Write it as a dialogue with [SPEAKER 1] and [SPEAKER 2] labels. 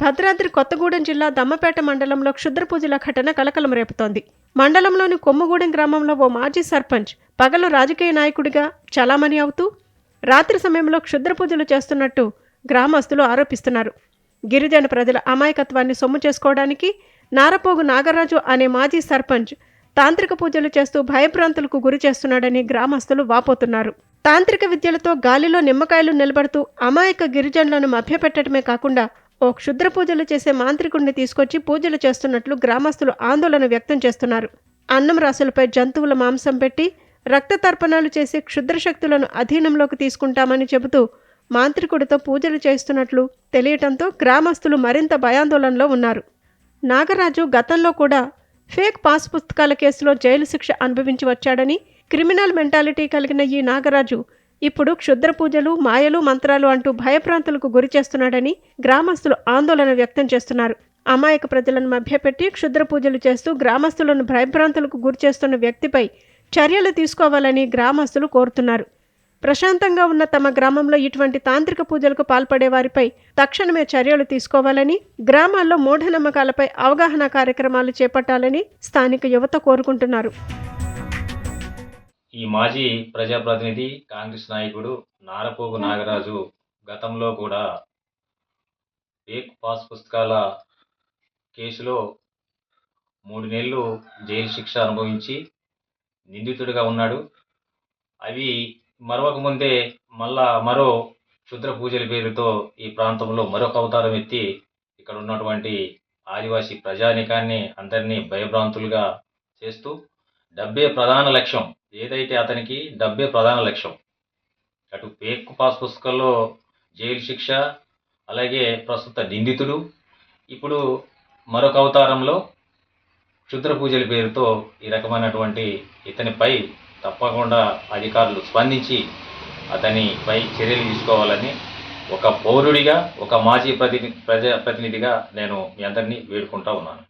[SPEAKER 1] భద్రాద్రి కొత్తగూడెం జిల్లా దమ్మపేట మండలంలో క్షుద్ర పూజల ఘటన కలకలం రేపుతోంది. మండలంలోని కొమ్ముగూడెం గ్రామంలో ఓ మాజీ సర్పంచ్ పగలు రాజకీయ నాయకుడిగా చలామణి అవుతూ రాత్రి సమయంలో క్షుద్ర పూజలు చేస్తున్నట్టు గ్రామస్తులు ఆరోపిస్తున్నారు. గిరిజన ప్రజల అమాయకత్వాన్ని సొమ్ము చేసుకోవడానికి నారపోగు నాగరాజు అనే మాజీ సర్పంచ్ తాంత్రిక పూజలు చేస్తూ భయభ్రాంతులకు గురి చేస్తున్నాడని గ్రామస్తులు వాపోతున్నారు. తాంత్రిక విద్యలతో గాలిలో నిమ్మకాయలు నిలబడుతూ అమాయక గిరిజనులను మభ్యపెట్టడమే కాకుండా ఓ క్షుద్ర పూజలు చేసే మాంత్రికుడిని తీసుకొచ్చి పూజలు చేస్తున్నట్లు గ్రామస్తులు ఆందోళన వ్యక్తం చేస్తున్నారు. అన్నం రాసులపై జంతువుల మాంసం పెట్టి రక్త తర్పణాలు చేసి క్షుద్ర శక్తులను అధీనంలోకి తీసుకుంటామని చెబుతూ మాంత్రికుడితో పూజలు చేస్తున్నట్లు తెలియటంతో గ్రామస్తులు మరింత భయాందోళనలో ఉన్నారు. నాగరాజు గతంలో కూడా ఫేక్ పాస్ పుస్తకాల కేసులో జైలు శిక్ష అనుభవించి వచ్చాడని క్రిమినల్ మెంటాలిటీ కలిగిన ఈ నాగరాజు ఇప్పుడు క్షుద్ర పూజలు మాయలు మంత్రాలు అంటూ భయప్రాంతులకు గురి చేస్తున్నాడని గ్రామస్తులు ఆందోళన వ్యక్తం చేస్తున్నారు. అమాయక ప్రజలను మభ్యపెట్టి క్షుద్ర పూజలు చేస్తూ గ్రామస్తులను భయభ్రాంతులకు గురి చేస్తున్న వ్యక్తిపై చర్యలు తీసుకోవాలని గ్రామస్తులు కోరుతున్నారు. ప్రశాంతంగా ఉన్న తమ గ్రామంలో ఇటువంటి తాంత్రిక పూజలకు పాల్పడే వారిపై తక్షణమే చర్యలు తీసుకోవాలని గ్రామాల్లో మూఢనమ్మకాలపై అవగాహన కార్యక్రమాలు చేపట్టాలని స్థానిక యువత కోరుకుంటున్నారు.
[SPEAKER 2] ఈ మాజీ ప్రజాప్రతినిధి కాంగ్రెస్ నాయకుడు నారపోగు నాగరాజు గతంలో కూడా ఫేక్ పాస్ పుస్తకాల కేసులో మూడు నెలలు జైలు శిక్ష అనుభవించి నిందితుడిగా ఉన్నాడు. అవి మరొక ముందే మళ్ళా మరో క్షుద్ర పూజల పేరుతో ఈ ప్రాంతంలో మరొక అవతారం ఎత్తి ఇక్కడ ఉన్నటువంటి ఆదివాసీ ప్రజానికాన్ని అందరినీ భయభ్రాంతులుగా చేస్తూ డబ్బే ప్రధాన లక్ష్యం ఏదైతే అతనికి డబ్బే ప్రధాన లక్ష్యం అటు పేక్ పాస్ పుస్తకంలో జైలు శిక్ష అలాగే ప్రస్తుత నిందితుడు ఇప్పుడు మరొక అవతారంలో క్షుద్ర పూజల పేరుతో ఈ రకమైనటువంటి ఇతనిపై తప్పకుండా అధికారులు స్పందించి అతనిపై చర్యలు తీసుకోవాలని ఒక పౌరుడిగా ఒక మాజీ ప్రతిని ప్రజా ప్రతినిధిగా నేను మీ అందరినీ వేడుకుంటా ఉన్నాను.